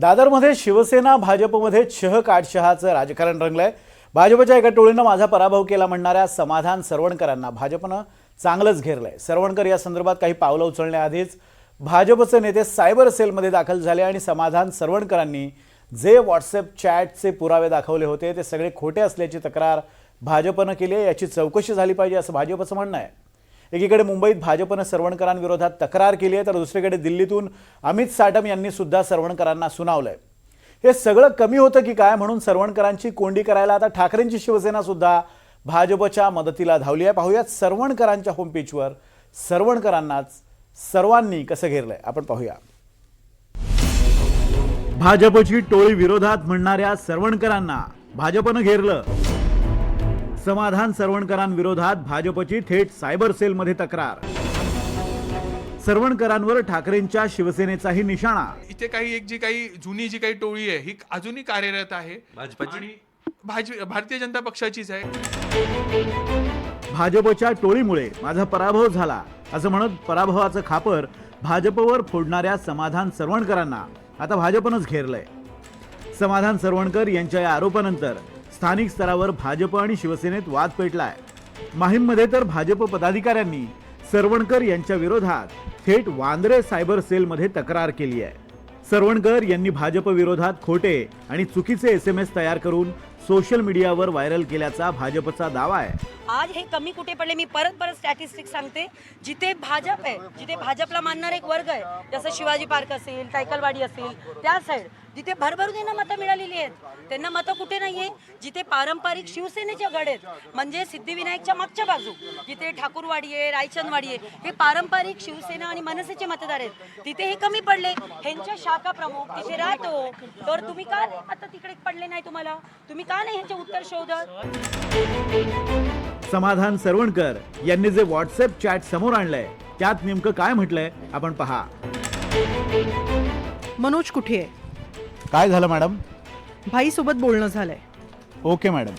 दादरमध्ये शिवसेना भाजपमध्ये शह काटशहाचं राजकारण रंगलंय. भाजपच्या एका टोळीनं माझा पराभव केला म्हणणाऱ्या समाधान सरवणकरांना भाजपनं चांगलंच घेरलंय. सरवणकर या संदर्भात काही पावलं उचलण्याआधीच भाजपचे नेते सायबर सेलमध्ये दाखल झाले आणि समाधान सरवणकरांनी जे व्हॉट्सअप चॅटचे पुरावे दाखवले होते ते सगळे खोटे असल्याची तक्रार भाजपनं केली आहे. याची चौकशी झाली पाहिजे असं भाजपचं म्हणणं आहे. एकीकडे मुंबईत भाजपनं सरवणकरांविरोधात तक्रार केली आहे तर दुसरीकडे दिल्लीतून अमित साटम यांनी सुद्धा सरवणकरांना सुनावलंय. हे सगळं कमी होतं की काय म्हणून सरवणकरांची कोंडी करायला आता ठाकरेंची शिवसेना सुद्धा भाजपच्या मदतीला धावली आहे. पाहूयात सरवणकरांच्या होमपेजवर सरवणकरांनाच सर्वांनी कसं घेरलंय. आपण पाहूया. भाजपची टोळी विरोधात म्हणणाऱ्या सरवणकरांना भाजपनं घेरलं. समाधान सरवणकरांविरोधात भाजपची थेट सायबर सेलमध्ये तक्रार. सरवणकरांवर ठाकरेंच्या शिवसेनेचाही निशाणा. इथे काही एक जी काही जुनी जी काही टोळी आहे ही अजूनही कार्यरत आहे. आणि भाज भारतीय जनता पक्षाचीच आहे. भाजपच्या टोळीमुळे माझा पराभव झाला असं म्हणत पराभवाचं खापर भाजपवर फोडणाऱ्या समाधान सरवणकरांना. आता भाजपनंच घेरलंय. समाधान सरवणकर यांच्या या आरोपानंतर स्थानिक स्तरावर भाजप आणि शिवसेनेत वाद पेटलाय. माहीममध्ये तर भाजप पदाधिकाऱ्यांनी सरवणकर यांच्या विरोधात थेट वांद्रे सायबर सेलमध्ये तक्रार केली आहे. सरवणकर यांनी भाजप विरोधात खोटे आणि चुकीचे एस एम एस तयार करून सोशल मीडियावर व्हायरल केल्याचा भाजपचा दावा आहे. आज हे कमी कुठे पडले मी परत परत स्टॅटिस्टिक सांगते. जिथे भाजप आहे जिथे भाजपला मानणारा एक वर्ग आहे जसं शिवाजी पार्क असेल सायकलवाडी असेल त्या साईड जिथे भरभरून त्यांना मतं मिळालेली आहेत. त्यांना मतं कुठे नाहीये? जिथे पारंपरिक शिवसेनेच्या गड आहेत म्हणजे सिद्धिविनायकच्या मागच्या बाजू जिथे ठाकूरवाडी आहे रायचंदवाडी आहे हे पारंपरिक शिवसेना आणि मनसेचे मतदार आहेत. तिथे हे कमी पडले. ह्यांच्या शाखा प्रमुख तिथे राहतो. तर तुम्ही का नाही आता तिकडे पडले नाही तुम्हाला? तुम्ही का नाही ह्यांचे उत्तर शोधत? समाधान सरवणकर यांनी जे व्हॉट्सअप चॅट समोर आणलंय त्यात नेमकं काय म्हटलंय आपण पहा. मनोज कुठे आहे? काय झालं मॅडम? भाईसोबत बोलणं झालंय. Okay madam.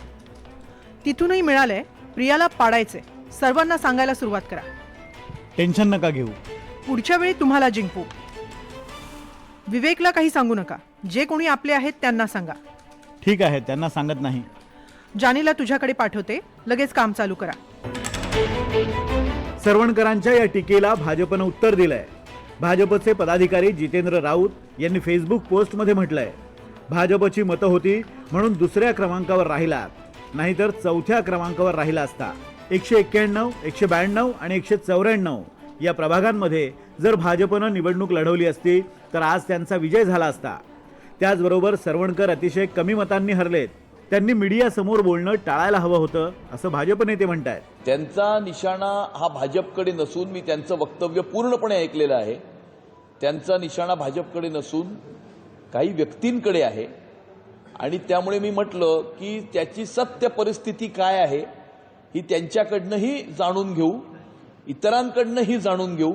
तिथूनही मिळालंय प्रियाला पाडायचे. सर्वांना सांगायला सुरुवात करा. टेन्शन नका घेऊ. पुढच्या वेळी तुम्हाला जिंकू. विवेकला काही सांगू नका. जे कोणी आपले आहेत त्यांना सांगा. ठीक आहे त्यांना सांगत नाही. जानीला तुझ्याकडे पाठवते. लगेच काम चालू करा. सरवणकरांच्या या टीकेला भाजपनं उत्तर दिलंय. भाजपचे पदाधिकारी जितेंद्र राऊत यांनी फेसबुक पोस्टमध्ये म्हटलंय भाजपची मतं होती म्हणून दुसऱ्या क्रमांकावर राहिला नाहीतर चौथ्या क्रमांकावर राहिला असता. एकशे एक्क्याण्णव एकशे ब्याण्णव आणि एकशे चौऱ्याण्णव या प्रभागांमध्ये जर भाजपनं निवडणूक लढवली असती तर आज त्यांचा विजय झाला असता. त्याचबरोबर सरवणकर अतिशय कमी मतांनी हरलेत. त्यांनी मीडियासमोर बोलणं टाळायला हवं होतं असं भाजप नेते म्हणतायत. त्यांचा निशाणा हा भाजपकडे नसून मी त्यांचं वक्तव्य पूर्णपणे ऐकलेलं आहे. त्यांचा निशाणा भाजपकडे नसून काही व्यक्तींकडे आहे. आणि त्यामुळे मी म्हटलं की त्याची सत्य परिस्थिती काय आहे ही त्यांच्याकडनंही जाणून घेऊ इतरांकडनंही जाणून घेऊ.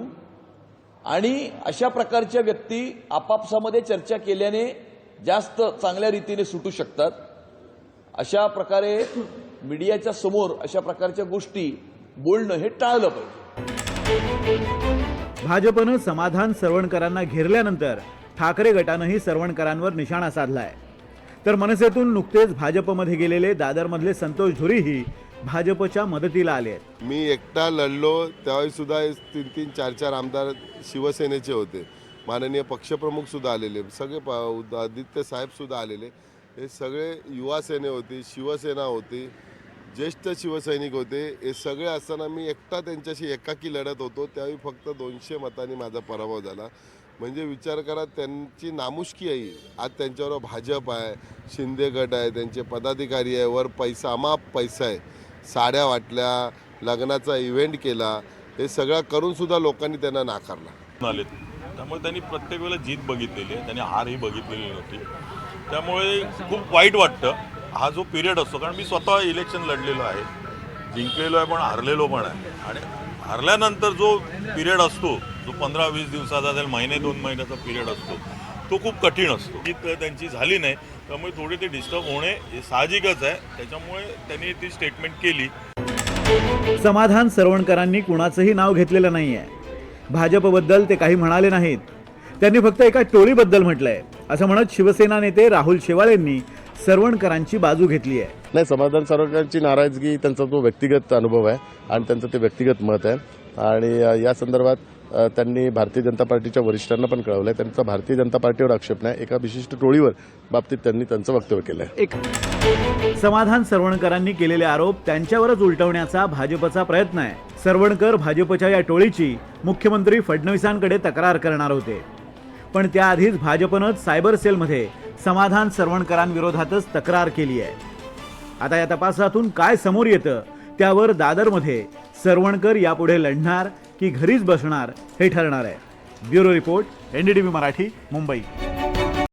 आणि अशा प्रकारच्या व्यक्ती आपापसामध्ये चर्चा केल्याने जास्त चांगल्या रीतीने सुटू शकतात. अशा प्रकारे मीडियाच्या समोर अशा प्रकारच्या गोष्टी बोलणं हे टाळलं पाहिजे. भाजपनं समाधान सरवणकरांना घेरल्यानंतर ठाकरे गटानंही सरवणकरांवर निशाणा साधलाय. तर मनसेतून नुकतेच भाजपमध्ये गेलेले दादरमधले संतोष धुरीही भाजपच्या मदतीला आले आहेत. मी एकटा लढलो त्यावेळी सुद्धा तीन तीन चार चार आमदार शिवसेनेचे होते. माननीय पक्षप्रमुख सुद्धा आलेले सगळे आदित्य साहेब सुद्धा आलेले. हे सगळे युवासेने होती शिवसेना होती ज्येष्ठ शिवसैनिक होते हे सगळे असताना मी एकटा त्यांच्याशी एकाकी लढत होतो त्यावेळी फक्त दोनशे मतांनी माझा पराभव झाला. म्हणजे विचार करा त्यांची नामुष्की आहे आज त्यांच्यावर भाजप आहे शिंदे गट आहे त्यांचे पदाधिकारी आहे वर पैसा अमाप पैसा आहे. साड्या वाटल्या लग्नाचा इव्हेंट केला हे सगळं करूनसुद्धा लोकांनी त्यांना नाकारला. त्यामुळे त्यांनी प्रत्येक वेळेला जीत बघितलेली आहे. त्यांनी हार ही बघितलेली नव्हती त्यामुळे खूप वाईट वाटतं. हा जो पिरियड असतो कारण मी स्वतः इलेक्शन लढलेलो आहे. जिंकलेलो आहे पण हारलेलो पण आहे. आणि हारल्यानंतर जो पिरियड असतो जो पंधरा वीस दिवसाचा असेल महिने दोन महिन्याचा पिरियड असतो तो खूप कठीण असतो. जीत त्यांची झाली नाही त्यामुळे थोडी ते डिस्टर्ब होणे हे साहजिकच आहे. त्याच्यामुळे त्यांनी ती स्टेटमेंट केली. समाधान सरवणकरांनी कुणाचंही नाव घेतलेलं नाही आहे भाजपबद्दल ते काही म्हणाले नाहीत. त्यांनी फक्त एका टोळीबद्दल म्हटलंय. असं म्हणत शिवसेना नेते राहुल शेवाळेंनी सरवणकरांची बाजू घेतली आहे. नाही समाधान सरवणकरांची नाराजगी त्यांचा तो व्यक्तिगत अनुभव आहे आणि त्यांचं ते व्यक्तिगत मत आहे. आणि या संदर्भात त्यांनी भारतीय जनता पार्टीच्या वरिष्ठांना पण कळवलं आहे त्यांचा भारतीय जनता पार्टीवर आक्षेप नाही. एका विशिष्ट टोळीवर बाबतीत त्यांनी त्यांचं वक्तव्य केलं आहे समाधान सरवणकरांनी केलेले आरोप त्यांच्यावरच उलटवण्याचा भाजपचा प्रयत्न आहे. सरवणकर भाजपच्या या टोळीची मुख्यमंत्री फडणवीसांकडे तक्रार करणार होते. पण त्याआधीच भाजपनंच सायबर सेलमध्ये समाधान सरवणकरांविरोधातच तक्रार केली आहे. आता या तपासातून काय समोर येतं त्यावर दादरमध्ये सरवणकर यापुढे लढणार की घरीच बसणार हे ठरणार आहे. Bureau report NDTV Marathi Mumbai.